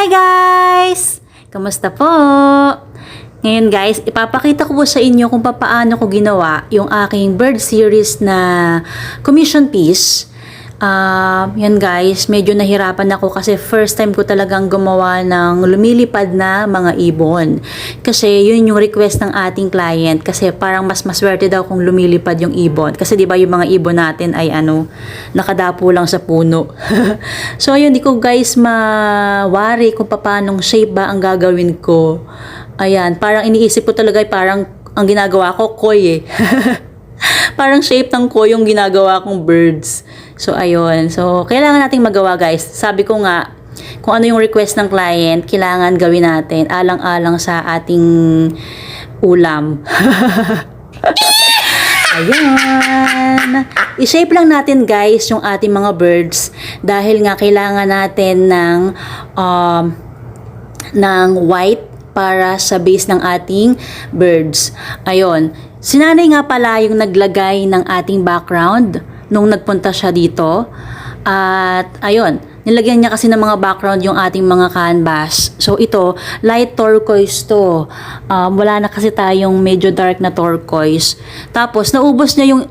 Hi guys! Kamusta po? Ngayon guys, ipapakita ko po sa inyo kung paano ko ginawa yung aking bird series na commission piece. Ah, yan guys, medyo nahirapan ako kasi first time ko talagang gumawa ng lumilipad na mga ibon. Kasi yun yung request ng ating client kasi parang mas maswerte daw kung lumilipad yung ibon. Kasi 'di ba yung mga ibon natin ay ano, nakadapo lang sa puno. so ayun, di ko guys mawari kung paanong shape ba ang gagawin ko. Ayan, parang iniisip ko talaga parang ang ginagawa ko koy eh. parang shape ng ko yung ginagawa kong birds. So, ayun. So, kailangan nating magawa, guys. Sabi ko nga, kung ano yung request ng client, kailangan gawin natin alang-alang sa ating ulam. Ayan. I-shape lang natin guys yung ating mga birds dahil nga kailangan natin ng um, ng white para sa base ng ating birds. Ayun. Sinanay nga pala yung naglagay ng ating background nung nagpunta siya dito. At ayun, nilagyan niya kasi ng mga background yung ating mga canvas. So ito, light turquoise to. Um, wala na kasi tayong medyo dark na turquoise. Tapos naubos niya yung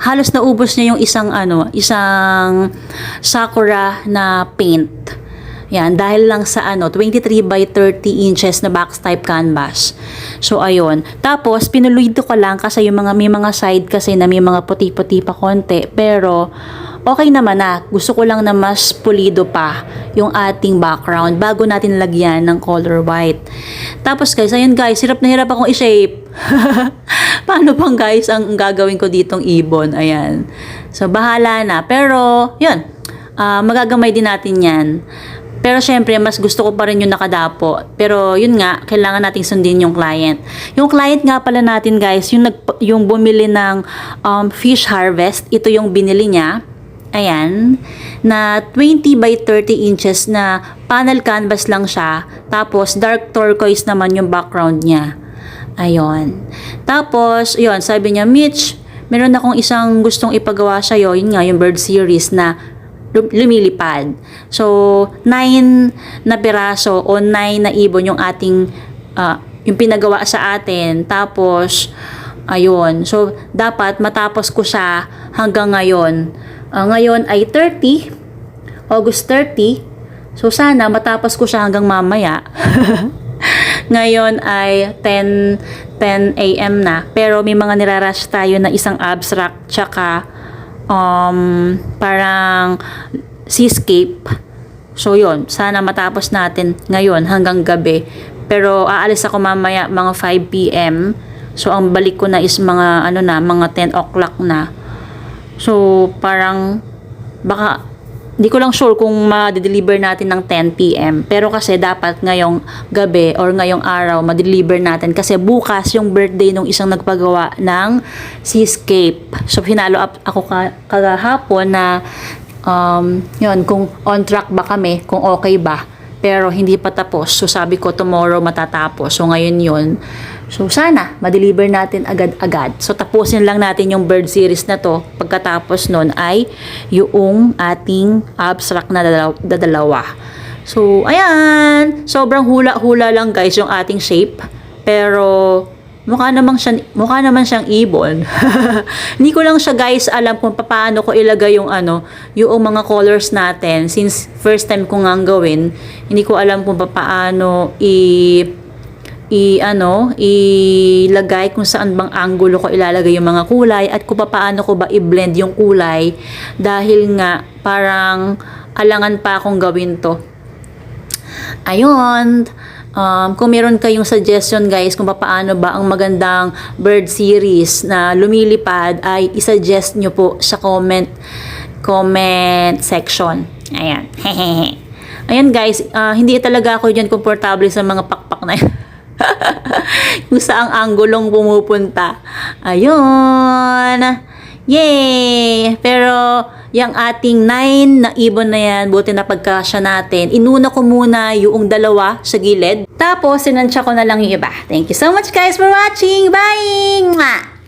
halos naubos niya yung isang ano, isang sakura na paint. Yan, dahil lang sa ano, 23 by 30 inches na box type canvas. So, ayun. Tapos, pinuluid ko lang kasi yung mga, may mga side kasi na may mga puti-puti pa konti. Pero, okay naman na. Gusto ko lang na mas pulido pa yung ating background bago natin lagyan ng color white. Tapos guys, ayun guys, hirap na hirap akong i-shape. Paano pang guys ang gagawin ko ditong ibon? Ayan. So, bahala na. Pero, yun. Ah, magagamay din natin yan. Pero syempre, mas gusto ko pa rin yung nakadapo. Pero yun nga, kailangan nating sundin yung client. Yung client nga pala natin guys, yung, nag, yung bumili ng um, fish harvest, ito yung binili niya. Ayan, na 20 by 30 inches na panel canvas lang siya. Tapos dark turquoise naman yung background niya. Ayun. Tapos, yun, sabi niya, Mitch, meron akong isang gustong ipagawa sa'yo. Yun nga, yung bird series na lumilipad. So, nine na piraso o nine na ibon yung ating, ah, yung pinagawa sa atin. Tapos, ayun. So, dapat matapos ko siya hanggang ngayon. Ah, ngayon ay 30, August 30. So, sana matapos ko siya hanggang mamaya. ngayon ay 10, 10 a.m. na. Pero may mga nirarush tayo na isang abstract tsaka um, parang seascape. So yon sana matapos natin ngayon hanggang gabi. Pero aalis ako mamaya mga 5 p.m. So ang balik ko na is mga ano na, mga 10 o'clock na. So parang baka di ko lang sure kung ma-deliver natin ng 10 p.m. Pero kasi dapat ngayong gabi or ngayong araw ma-deliver natin kasi bukas yung birthday nung isang nagpagawa ng seascape. So hinalo up ako ka- kagahapon na um, yun, kung on track ba kami, kung okay ba. Pero hindi pa tapos. So sabi ko tomorrow matatapos. So ngayon yun. So sana ma-deliver natin agad-agad. So tapusin lang natin yung bird series na to. Pagkatapos nun ay yung ating abstract na dalawa. So ayan, sobrang hula-hula lang guys yung ating shape. Pero mukha naman siya mukha naman siyang ibon. Hindi ko lang siya guys alam kung paano ko ilagay yung ano, yung mga colors natin since first time ko nga gawin. Hindi ko alam kung paano i i ano, ilagay kung saan bang angulo ko ilalagay yung mga kulay at kung paano ko ba i-blend yung kulay dahil nga parang alangan pa akong gawin to. Ayun. Um, kung meron kayong suggestion guys kung paano ba ang magandang bird series na lumilipad ay isuggest nyo po sa comment comment section. Ayan. Ayan guys, ah, hindi talaga ako dyan komportable sa mga pakpak na yan. kung saang anggulong pumupunta. Ayun. Yay! Pero, yung ating nine na ibon na yan, buti na pagkasya natin, inuna ko muna yung dalawa sa gilid. Tapos, sinansya ko na lang yung iba. Thank you so much guys for watching. Bye!